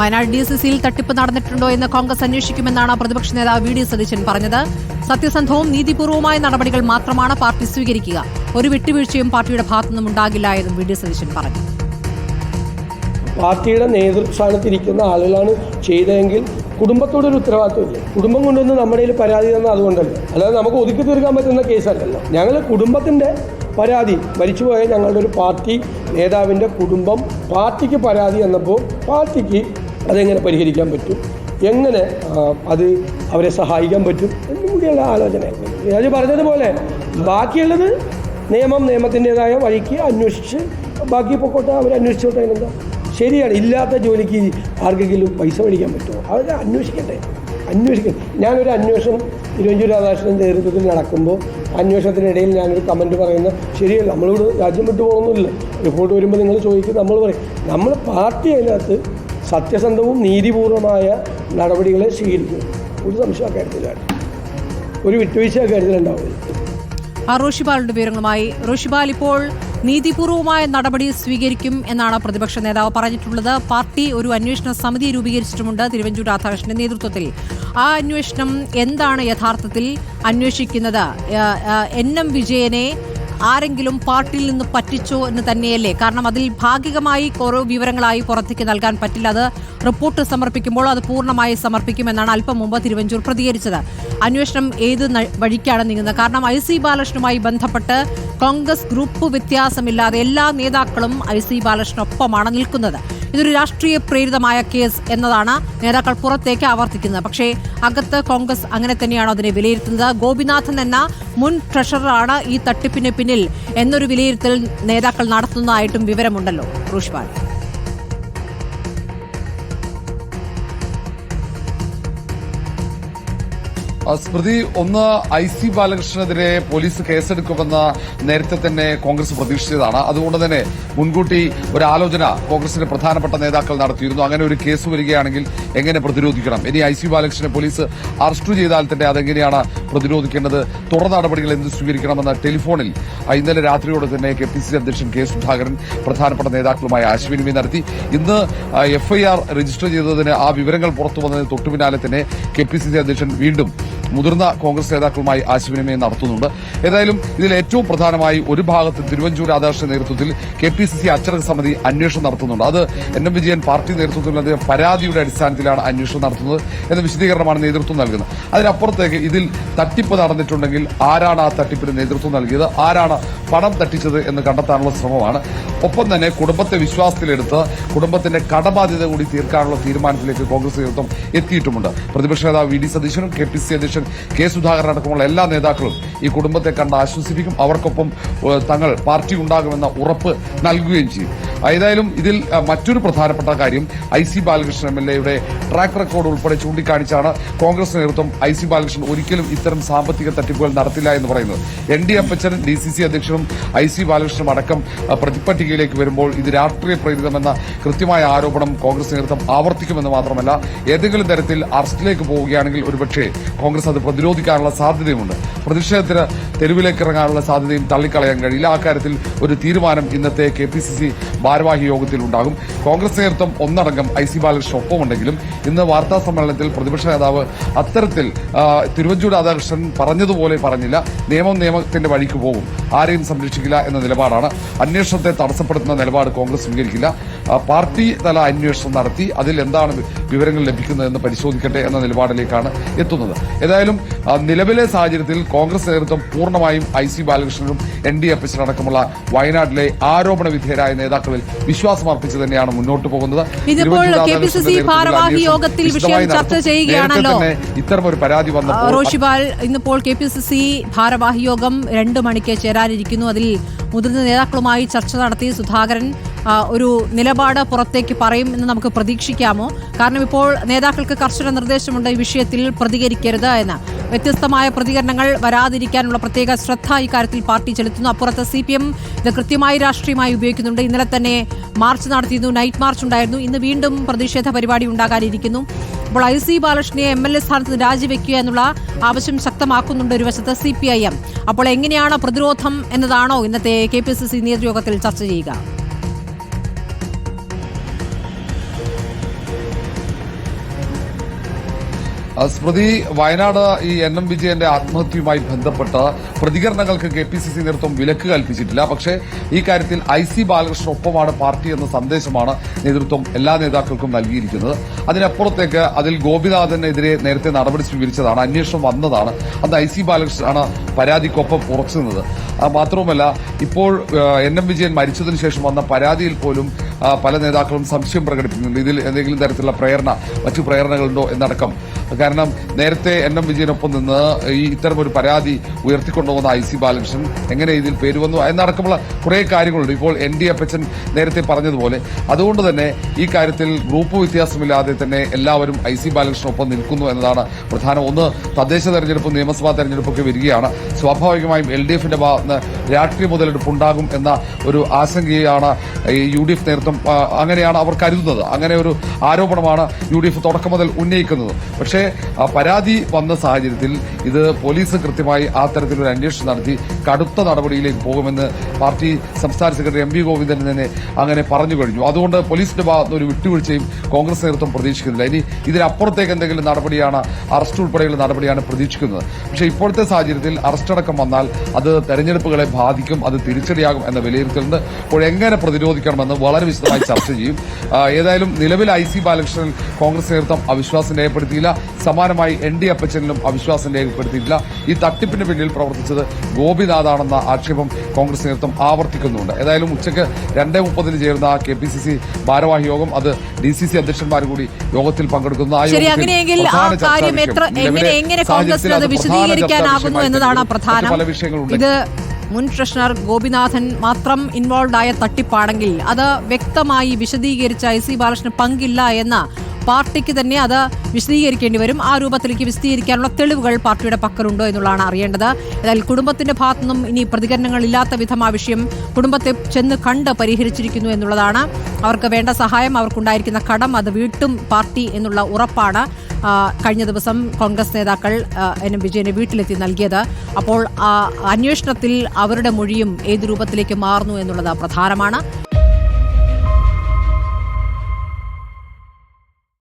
Wayanad D C സിയിൽ തട്ടിപ്പ് നടന്നിട്ടുണ്ടോ എന്ന് കോൺഗ്രസ് അന്വേഷിക്കുമെന്നാണ് പ്രതിപക്ഷ നേതാവ് വി ഡി സതീശൻ പറഞ്ഞത്. സത്യസന്ധവും നീതിപൂർവവുമായ നടപടികൾ മാത്രമാണ് പാർട്ടി സ്വീകരിക്കുക. ഒരു വിട്ടുവീഴ്ചയും പാർട്ടിയുടെ ഭാഗത്തുനിന്നും ഉണ്ടാകില്ല എന്നും വി ഡി സതീശൻ പറഞ്ഞു. പാർട്ടിയുടെ നേതൃസ്ഥാനത്തിരിക്കുന്ന ആളുകളാണ് ചെയ്തതെങ്കിൽ കുടുംബത്തോടൊരു ഉത്തരവാദിത്വമില്ല. കുടുംബം കൊണ്ടുവന്ന് നമ്മുടെ കയ്യിൽ പരാതി തന്ന അതുകൊണ്ടല്ല. അല്ലാതെ നമുക്ക് ഒതുക്കി തീർക്കാൻ പറ്റുന്ന കേസല്ലല്ലോ. ഞങ്ങൾ കുടുംബത്തിന്റെ പരാതി മരിച്ചുപോയ ഞങ്ങളുടെ ഒരു പാർട്ടി നേതാവിന്റെ കുടുംബം പാർട്ടിക്ക് പരാതി എന്നപ്പോൾ പാർട്ടിക്ക് അതെങ്ങനെ പരിഹരിക്കാൻ പറ്റും? എങ്ങനെ അത് അവരെ സഹായിക്കാൻ പറ്റും? എന്നും കൂടിയുള്ള ആലോചന ഞാൻ പറഞ്ഞതുപോലെ ബാക്കിയുള്ളത് നിയമം നിയമത്തിന്റെതായ വഴിക്ക് അന്വേഷിച്ച് ബാക്കി പൊക്കോട്ടെ അവർ അന്വേഷിച്ചോട്ടെ അതിനെന്താ? ശരിയാണ്. ഇല്ലാത്ത ജോലിക്ക് ആർക്കെങ്കിലും പൈസ മേടിക്കാൻ പറ്റുമോ? അവർ അന്വേഷിക്കട്ടെ. അന്വേഷിക്കട്ടെ ഞാനൊരു അന്വേഷണം തിരുവഞ്ചൂർ രാധാകൃഷ്ണൻ നേതൃത്വത്തിൽ നടക്കുമ്പോൾ അന്വേഷണത്തിനിടയിൽ ഞാനൊരു കമന്റ് പറയുന്ന ശരിയല്ല നമ്മളിവിടെ രാജ്യം വിട്ടു റിപ്പോർട്ട് വരുമ്പോൾ നിങ്ങൾ ചോദിക്കും നമ്മൾ പറയും. നമ്മൾ പാർട്ടി അതിനകത്ത് സത്യസന്ധവും നീതിപൂർവമായ നടപടികളെ സ്വീകരിക്കും ഒരു സംശയം അക്കാര്യത്തിലാണ് ഒരു വിട്ടുവീഴ്ച അക്കാര്യത്തിലുണ്ടാവില്ല ആ റോഷിബാലിന്റെ വിവരങ്ങളുമായി. റോഷിബാൽ ഇപ്പോൾ നീതിപൂർവമായ നടപടി സ്വീകരിക്കും എന്നാണ് പ്രതിപക്ഷ നേതാവ് പറഞ്ഞിട്ടുള്ളത്. പാർട്ടി ഒരു അന്വേഷണ സമിതി രൂപീകരിച്ചിട്ടുമുണ്ട് തിരുവഞ്ചൂർ രാധാകൃഷ്ണന്റെ നേതൃത്വത്തിൽ. ആ അന്വേഷണം എന്താണ് യഥാർത്ഥത്തിൽ അന്വേഷിക്കുന്നത്? എൻ എം വിജയനെ ആരെങ്കിലും പാർട്ടിയിൽ നിന്ന് പറ്റിച്ചോ എന്ന് തന്നെയല്ലേ? കാരണം അതിൽ ഭാഗികമായി കുറേ വിവരങ്ങളായി പുറത്തേക്ക് നൽകാൻ പറ്റില്ല. അത് റിപ്പോർട്ട് സമർപ്പിക്കുമ്പോൾ അത് പൂർണമായി സമർപ്പിക്കുമെന്നാണ് അല്പം മുമ്പ് തിരുവഞ്ചൂർ പ്രതികരിച്ചത്. അന്വേഷണം ഏത് വഴിക്കാണ് നീങ്ങുന്നത്? കാരണം ഐ സി ബാലകൃഷ്ണനുമായി ബന്ധപ്പെട്ട് കോൺഗ്രസ് ഗ്രൂപ്പ് വ്യത്യാസമില്ലാതെ എല്ലാ നേതാക്കളും ഐ സി ബാലകൃഷ്ണനൊപ്പമാണ് നിൽക്കുന്നത്. ഇതൊരു രാഷ്ട്രീയ പ്രേരിതമായ കേസ് എന്നതാണ് നേതാക്കൾ പുറത്തേക്ക് ആവർത്തിക്കുന്നത്. പക്ഷേ അകത്ത് കോൺഗ്രസ് അങ്ങനെ തന്നെയാണോ അതിനെ വിലയിരുത്തുന്നത്? ഗോപിനാഥൻ എന്ന മുൻ ട്രഷററാണ് ഈ തട്ടിപ്പിന് പിന്നിൽ എന്നൊരു വിലയിരുത്തൽ നേതാക്കൾ നടത്തുന്നതായിട്ടും വിവരമുണ്ടല്ലോ. റൂഷ്പാൽ സ്മൃതി ഒന്ന് ഐ സി ബാലകൃഷ്ണനെതിരെ പോലീസ് കേസെടുക്കുമെന്ന് നേരത്തെ തന്നെ കോൺഗ്രസ് പ്രതീക്ഷിച്ചതാണ്. അതുകൊണ്ട് തന്നെ മുൻകൂട്ടി ഒരു ആലോചന കോൺഗ്രസിന്റെ പ്രധാനപ്പെട്ട നേതാക്കൾ നടത്തിയിരുന്നു. അങ്ങനെ ഒരു കേസ് വരികയാണെങ്കിൽ എങ്ങനെ പ്രതിരോധിക്കണം? ഇനി ഐ സി ബാലകൃഷ്ണനെ പോലീസ് അറസ്റ്റ് ചെയ്താൽ തന്നെ അതെങ്ങനെയാണ് പ്രതിരോധിക്കേണ്ടത്? തുടർ നടപടികൾ എന്ത് സ്വീകരിക്കണമെന്ന് ടെലിഫോണിൽ ഇന്നലെ രാത്രിയോടെ തന്നെ കെ പി സി സി അധ്യക്ഷൻ കെ സുധാകരൻ പ്രധാനപ്പെട്ട നേതാക്കളുമായി ആശയവിനിമയം നടത്തി. ഇന്ന് എഫ്ഐആർ രജിസ്റ്റർ ചെയ്തതിന് ആ വിവരങ്ങൾ പുറത്തു വന്നതിന് തൊട്ടുപിന്നാലെ തന്നെ കെ പി സി സി അധ്യക്ഷൻ വീണ്ടും മുതിർന്ന കോൺഗ്രസ് നേതാക്കളുമായി ആശയവിനിമയം നടത്തുന്നുണ്ട്. ഏതായാലും ഇതിൽ ഏറ്റവും പ്രധാനമായി ഒരു ഭാഗത്ത് തിരുവഞ്ചൂർ രാധാകൃഷ്ണന്റെ നേതൃത്വത്തിൽ കെ പി സി സി അച്ചടക്ക സമിതി അന്വേഷണം നടത്തുന്നുണ്ട്. അത് എൻ എം വിജയൻ പാർട്ടി നേതൃത്വത്തിൽ നൽകിയ പരാതിയുടെ അടിസ്ഥാനത്തിലാണ് അന്വേഷണം നടത്തുന്നത് എന്ന വിശദീകരണമാണ് നേതൃത്വം നൽകുന്നത്. അതിനപ്പുറത്തേക്ക് ഇതിൽ തട്ടിപ്പ് നടന്നിട്ടുണ്ടെങ്കിൽ ആരാണ് ആ തട്ടിപ്പിന് നേതൃത്വം നൽകിയത്? ആരാണ് പണം തട്ടിച്ചത് എന്ന് കണ്ടെത്താനുള്ള ശ്രമമാണ്. ഒപ്പം തന്നെ കുടുംബത്തെ വിശ്വാസത്തിലെടുത്ത് കുടുംബത്തിന്റെ കടബാധ്യത കൂടി തീർക്കാനുള്ള തീരുമാനത്തിലേക്ക് കോൺഗ്രസ് നേതൃത്വം എത്തിയിട്ടുമുണ്ട്. പ്രതിപക്ഷ നേതാവ് വി ഡി സതീശനും കെ പി സി അധ്യക്ഷൻ കെ സുധാകരൻ അടക്കമുള്ള എല്ലാ നേതാക്കളും ഈ കുടുംബത്തെ കണ്ട് ആശ്വസിപ്പിക്കും. അവർക്കൊപ്പം തങ്ങൾ പാർട്ടി ഉണ്ടാകുമെന്ന ഉറപ്പ് നൽകുകയും ചെയ്യും. ഏതായാലും ഇതിൽ മറ്റൊരു പ്രധാനപ്പെട്ട കാര്യം I C Balakrishnan M L എയുടെ ട്രാക്ക് റെക്കോർഡ് ഉൾപ്പെടെ ചൂണ്ടിക്കാണിച്ചാണ് കോൺഗ്രസ് നേതൃത്വം ഐ സി ബാലകൃഷ്ണൻ ഒരിക്കലും ഇത്തരം സാമ്പത്തിക തട്ടിപ്പുകൾ നടത്തില്ല എന്ന് പറയുന്നത്. N D Appachan D C C അധ്യക്ഷനും ഐ സി ബാലകൃഷ്ണനും അടക്കം അഹ്, പ്രതിപട്ടികയിലേക്ക് വരുമ്പോൾ ഇത് രാഷ്ട്രീയ പ്രേരിതമെന്ന കൃത്യമായ ആരോപണം കോൺഗ്രസ് നേതൃത്വം ആവർത്തിക്കുമെന്ന് മാത്രമല്ല ഏതെങ്കിലും തരത്തിൽ അറസ്റ്റിലേക്ക് പോവുകയാണെങ്കിൽ ഒരുപക്ഷെ കോൺഗ്രസ് അത് പ്രതിരോധിക്കാനുള്ള സാധ്യതയുമുണ്ട്. പ്രതിഷേധത്തിന് തെരുവിലേക്ക് ഇറങ്ങാനുള്ള സാധ്യതയും തള്ളിക്കളയാൻ കഴിയില്ല. ആ കാര്യത്തിൽ ഒരു തീരുമാനം ഇന്നത്തെ കെ പി സി സി ഭാരവാഹി യോഗത്തിൽ ഉണ്ടാകും. കോൺഗ്രസ് നേതൃത്വം ഒന്നടങ്കം ഐ സി ബാലകൃഷ്ണൻ ഒപ്പമുണ്ടെങ്കിലും ഇന്ന് വാർത്താ സമ്മേളനത്തിൽ പ്രതിപക്ഷ നേതാവ് അത്തരത്തിൽ തിരുവഞ്ചൂർ രാധാകൃഷ്ണൻ പറഞ്ഞതുപോലെ പറഞ്ഞില്ല. നിയമം നിയമത്തിന്റെ വഴിക്ക് പോകും. ആരെയും സംരക്ഷിക്കില്ല എന്ന നിലപാടാണ്. അന്വേഷണത്തെ തടസ്സപ്പെടുത്തുന്ന നിലപാട് കോൺഗ്രസ് സ്വീകരിക്കില്ല. പാർട്ടി തല അന്വേഷണം നടത്തി അതിൽ എന്താണ് വിവരങ്ങൾ ലഭിക്കുന്നതെന്ന് പരിശോധിക്കട്ടെ എന്ന നിലപാടിലേക്കാണ് എത്തുന്നത്. ഏതായാലും നിലവിലെ സാഹചര്യത്തിൽ കോൺഗ്രസ് നേതൃത്വം പൂർണമായും ഐ സി ബാലകൃഷ്ണനും എൻ ഡി അപ്പച്ചനും അടക്കമുള്ള വയനാട്ടിലെ ആരോപണ വിധേയരായ നേതാക്കളിൽ വിശ്വാസം അർപ്പിച്ച് തന്നെയാണ് മുന്നോട്ട് പോകുന്നത്. ഇതിപ്പോൾ Thiruvanchoor K P C C രാധാകൃഷ്ണന്റെ നേതൃത്വത്തിലുള്ള ഭാരവാഹി അന്വേഷണം യോഗത്തിൽ വിഷയം ചർച്ച ചെയ്യുകയാണല്ലോ. ഇത്തരം ഒരു പരാതി റോഷിബാൽ ഇന്നിപ്പോൾ കെ പി സി സി ഭാരവാഹി യോഗം രണ്ട് മണിക്ക് ചേരാനിരിക്കുന്നു. അതിൽ മുതിർന്ന നേതാക്കളുമായി ചർച്ച നടത്തി സുധാകരൻ ഒരു നിലപാട് പുറത്തേക്ക് പറയും എന്ന് നമുക്ക് പ്രതീക്ഷിക്കാമോ? കാരണം ഇപ്പോൾ നേതാക്കൾക്ക് കർശന നിർദ്ദേശമുണ്ട് ഈ വിഷയത്തിൽ പ്രതികരിക്കരുത് എന്ന്. വ്യത്യസ്തമായ പ്രതികരണങ്ങൾ വരാതിരിക്കാനുള്ള പ്രത്യേക ശ്രദ്ധ ഇക്കാര്യത്തിൽ പാർട്ടി ചെലുത്തുന്നു. അപ്പുറത്ത് സി പി എം ഇത് കൃത്യമായി രാഷ്ട്രീയമായി ഉപയോഗിക്കുന്നുണ്ട്. ഇന്നലെ തന്നെ മാർച്ച് നടത്തിയിരുന്നു നൈറ്റ് മാർച്ച് ഉണ്ടായിരുന്നു. ഇന്ന് വീണ്ടും പ്രതിഷേധ പരിപാടി ഉണ്ടാകാനിരിക്കുന്നു. അപ്പോൾ ഐ സി ബാലകൃഷ്ണനെ എം എൽ എ സ്ഥാനത്ത് രാജിവെക്കുക എന്നുള്ള ആവശ്യം ശക്തമാക്കുന്നുണ്ട് ഒരു വശത്ത് സി പി ഐ എം. അപ്പോൾ എങ്ങനെയാണ് പ്രതിരോധം എന്നതാണോ ഇന്നത്തെ കെ പി സി സി നേതൃയോഗത്തിൽ ചർച്ച ചെയ്യുക? സ്മൃതി വയനാട് ഈ എൻ എം വിജയന്റെ ആത്മഹത്യയുമായി ബന്ധപ്പെട്ട് പ്രതികരണങ്ങൾക്ക് കെ പി സി സി നേതൃത്വം വിലക്ക് കൽപ്പിച്ചിട്ടില്ല. പക്ഷേ ഈ കാര്യത്തിൽ ഐ സി ബാലകൃഷ്ണനൊപ്പമാണ് പാർട്ടി എന്ന സന്ദേശമാണ് നേതൃത്വം എല്ലാ നേതാക്കൾക്കും നൽകിയിരിക്കുന്നത്. അതിനപ്പുറത്തേക്ക് അതിൽ ഗോപിനാഥനെതിരെ നേരത്തെ നടപടി സ്വീകരിച്ചതാണ് അന്വേഷണം വന്നതാണ്. അന്ന് ഐ സി ബാലകൃഷ്ണനാണ് പരാതിക്കൊപ്പം ഉറച്ചു നിന്നത്. ആ, മാത്രവുമല്ല ഇപ്പോൾ എൻ എം വിജയൻ മരിച്ചതിന് ശേഷം വന്ന പരാതിയിൽ പോലും പല നേതാക്കളും സംശയം പ്രകടിപ്പിക്കുന്നുണ്ട്. ഇതിൽ എന്തെങ്കിലും തരത്തിലുള്ള പ്രേരണ മറ്റു പ്രേരണകളുണ്ടോ എന്നടക്കം. കാരണം നേരത്തെ എൻ എം വിജയനൊപ്പം നിന്ന് ഈ ഇത്തരം ഒരു പരാതി ഉയർത്തിക്കൊണ്ടുവന്ന ഐ സി ബാലകൃഷ്ണൻ എങ്ങനെ ഇതിൽ പേര് വന്നു എന്നടക്കമുള്ള കുറെ കാര്യങ്ങളുണ്ട്. ഇപ്പോൾ എൻ ഡി അപ്പച്ചൻ നേരത്തെ പറഞ്ഞതുപോലെ അതുകൊണ്ട് തന്നെ ഈ കാര്യത്തിൽ ഗ്രൂപ്പ് വ്യത്യാസമില്ലാതെ തന്നെ എല്ലാവരും ഐ സി ബാലകൃഷ്ണനൊപ്പം നിൽക്കുന്നു എന്നതാണ് പ്രധാനം. ഒന്ന് തദ്ദേശ തെരഞ്ഞെടുപ്പും നിയമസഭാ തെരഞ്ഞെടുപ്പൊക്കെ വരികയാണ്. സ്വാഭാവികമായും എൽ ഡി എഫിന്റെ ഭാഗത്ത് രാഷ്ട്രീയ മുതലെടുപ്പ് ഉണ്ടാകും എന്ന ഒരു ആശങ്കയാണ് യു ഡി എഫ് നേതൃത്വം അങ്ങനെയാണ് അവർ കരുതുന്നത്. അങ്ങനെ ഒരു ആരോപണമാണ് യു ഡി എഫ് തുടക്കം മുതൽ ഉന്നയിക്കുന്നത്. പക്ഷേ ആ, പരാതി വന്ന സാഹചര്യത്തിൽ ഇത് പോലീസ് കൃത്യമായി ആ തരത്തിലൊരു അന്വേഷണം നടത്തി കടുത്ത നടപടിയിലേക്ക് പോകുമെന്ന് പാർട്ടി സംസ്ഥാന സെക്രട്ടറി എം വി ഗോവിന്ദൻ തന്നെ അങ്ങനെ പറഞ്ഞു കഴിഞ്ഞു. അതുകൊണ്ട് പോലീസിന്റെ ഭാഗത്തുനിന്ന് ഒരു വിട്ടുവീഴ്ചയും കോൺഗ്രസ് നേതൃത്വം പ്രതീക്ഷിക്കുന്നില്ല. ഇനി ഇതിനപ്പുറത്തേക്ക് എന്തെങ്കിലും നടപടിയാണ് അറസ്റ്റ് ഉൾപ്പെടെയുള്ള നടപടിയാണ് പ്രതീക്ഷിക്കുന്നത്. പക്ഷേ ഇപ്പോഴത്തെ സാഹചര്യത്തിൽ അറസ്റ്റ് അടക്കം വന്നാൽ അത് തെരഞ്ഞെടുപ്പുകളെ ബാധിക്കും അത് തിരിച്ചടിയാകും എന്ന വിലയിരുത്തലുണ്ട്. അപ്പോൾ എങ്ങനെ പ്രതിരോധിക്കണമെന്ന് വളരെ വിശദമായി ചർച്ച ചെയ്യും. ഏതായാലും നിലവിൽ ഐ സി ബാലകൃഷ്ണൻ കോൺഗ്രസ് നേതൃത്വം അവിശ്വാസം രേഖപ്പെടുത്തിയില്ല. സമാനമായി എൻ ഡി അപ്പച്ചനിലും അവിശ്വാസം രേഖപ്പെടുത്തിയിട്ടില്ല. ഈ തട്ടിപ്പിന് പിന്നിൽ പ്രവർത്തിച്ചത് ഗോപിനാഥാണെന്ന ആക്ഷേപം കോൺഗ്രസ് നേതൃത്വം ആവർത്തിക്കുന്നുണ്ട്. ഏതായാലും ഉച്ചയ്ക്ക് രണ്ടേ മുപ്പതിന് ചേരുന്ന കെ പി സി സി ഭാരവാഹി യോഗം അത് ഡി സി സി അധ്യക്ഷന്മാർ കൂടി യോഗത്തിൽ പങ്കെടുക്കുന്നു. ആ യോഗത്തിൽ പല വിഷയങ്ങളുണ്ട്. മുൻ ട്രഷണർ ഗോപിനാഥൻ മാത്രം ഇൻവോൾവ് ആയ തട്ടിപ്പാണെങ്കിൽ അത് വ്യക്തമായി വിശദീകരിച്ച ഐ സി ബാലകൃഷ്ണന് പങ്കില്ല എന്ന പാർട്ടിക്ക് തന്നെ അത് വിശദീകരിക്കേണ്ടി വരും. ആ രൂപത്തിലേക്ക് വിശദീകരിക്കാനുള്ള തെളിവുകൾ പാർട്ടിയുടെ പക്കലുണ്ടോ എന്നുള്ളതാണ് അറിയേണ്ടത്. എന്നാൽ കുടുംബത്തിന്റെ ഭാഗത്തുനിന്നും ഇനി പ്രതികരണങ്ങൾ ഇല്ലാത്ത വിധം ആ വിഷയം കുടുംബത്തെ ചെന്ന് കണ്ട് പരിഹരിച്ചിരിക്കുന്നു എന്നുള്ളതാണ്. അവർക്ക് വേണ്ട സഹായം അവർക്കുണ്ടായിരിക്കുന്ന കടം അത് വീട്ടും പാർട്ടി എന്നുള്ള ഉറപ്പാണ്. കഴിഞ്ഞ ദിവസം കോൺഗ്രസ് നേതാക്കൾ എൻ. എം. വിജയന് വീട്ടിലെത്തി നൽകിയത്. അപ്പോൾ അന്വേഷണത്തിൽ അവരുടെ മൊഴിയും ഏത് രൂപത്തിലേക്ക് മാറുന്നു എന്നുള്ളത് പ്രധാനമാണ്.